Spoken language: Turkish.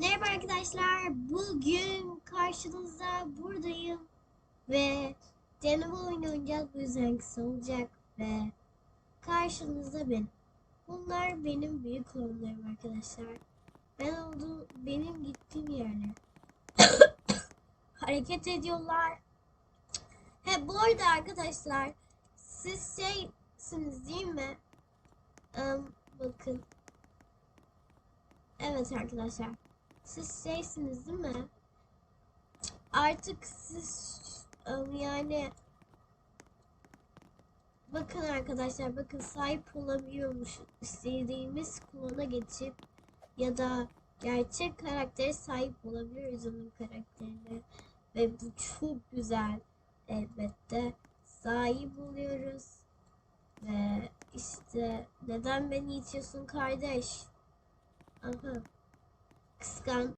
Merhaba arkadaşlar. Bugün karşınızda buradayım ve deneme oyunu oynayacağız. Bu yüzden kısa olacak ve karşınızda ben. Bunlar benim büyük klonlarım arkadaşlar. Ben olduğum, benim gittiğim yerler. Hareket ediyorlar. He bu arada arkadaşlar siz şeysiniz değil mi? Em, bakın. Evet arkadaşlar. Siz şeysiniz değil mi? Artık siz em, yani bakın arkadaşlar bakın sahip olabiliyormuş istediğimiz klona geçip ya da gerçek karaktere sahip olabiliyoruz onun karakterine. Ve bu çok güzel elbette. Sahip oluyoruz. Ve işte neden beni itiyorsun kardeş? Aha skunk.